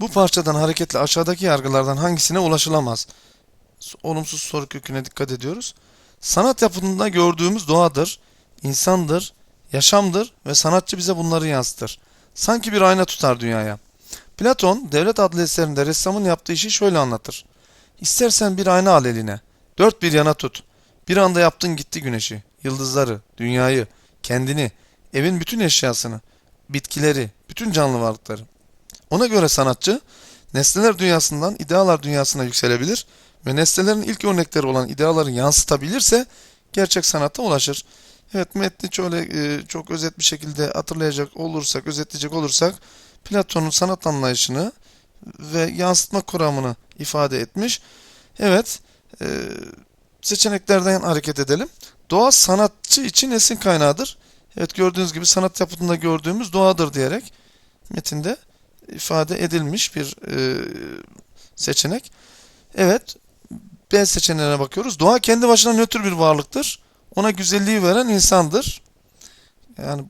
Bu parçadan hareketle aşağıdaki yargılardan hangisine ulaşılamaz? Olumsuz soru köküne dikkat ediyoruz. Sanat yapımında gördüğümüz doğadır, insandır, yaşamdır ve sanatçı bize bunları yansıtır. Sanki bir ayna tutar dünyaya. Platon, Devlet adlı eserinde ressamın yaptığı işi şöyle anlatır. İstersen bir ayna al eline, dört bir yana tut. Bir anda yaptın gitti güneşi, yıldızları, dünyayı, kendini, evin bütün eşyasını, bitkileri, bütün canlı varlıkları. Ona göre sanatçı, nesneler dünyasından idealar dünyasına yükselebilir ve nesnelerin ilk örnekleri olan ideaları yansıtabilirse gerçek sanata ulaşır. Evet metni şöyle e, çok özet bir şekilde hatırlayacak olursak, özetleyecek olursak Platon'un sanat anlayışını ve yansıtma kuramını ifade etmiş. Evet, e, seçeneklerden hareket edelim. Doğa sanatçı için esin kaynağıdır. Evet gördüğünüz gibi sanat yapıtında gördüğümüz doğadır diyerek metinde ifade edilmiş bir e, seçenek. Evet, B seçeneğine bakıyoruz. Doğa kendi başına nötr bir varlıktır. Ona güzelliği veren insandır. Yani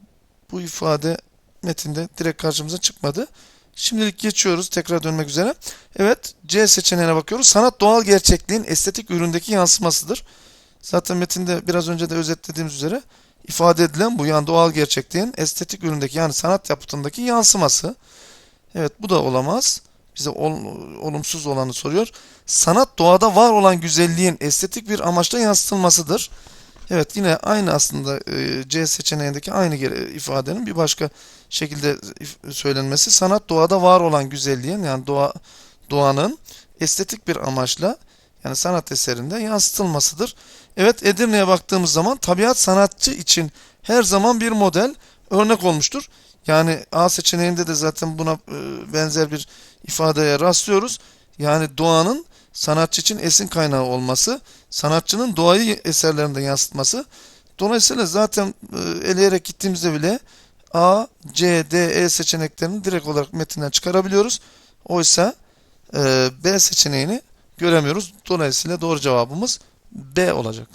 bu ifade metinde direkt karşımıza çıkmadı. Şimdilik geçiyoruz tekrar dönmek üzere. Evet C seçeneğine bakıyoruz. Sanat doğal gerçekliğin estetik üründeki yansımasıdır. Zaten metinde biraz önce de özetlediğimiz üzere ifade edilen bu yani doğal gerçekliğin estetik üründeki yani sanat yapıtındaki yansıması. Evet bu da olamaz. Bize ol, olumsuz olanı soruyor. Sanat doğada var olan güzelliğin estetik bir amaçla yansıtılmasıdır. Evet yine aynı aslında e, C seçeneğindeki aynı ifadenin bir başka şekilde if- söylenmesi. Sanat doğada var olan güzelliğin yani doğa doğanın estetik bir amaçla yani sanat eserinde yansıtılmasıdır. Evet Edirne'ye baktığımız zaman tabiat sanatçı için her zaman bir model örnek olmuştur. Yani A seçeneğinde de zaten buna e, benzer bir ifadeye rastlıyoruz. Yani doğanın sanatçı için esin kaynağı olması, sanatçının doğayı eserlerinde yansıtması. Dolayısıyla zaten e, eleyerek gittiğimizde bile A, C, D, E seçeneklerini direkt olarak metinden çıkarabiliyoruz. Oysa e, B seçeneğini göremiyoruz. Dolayısıyla doğru cevabımız B olacak.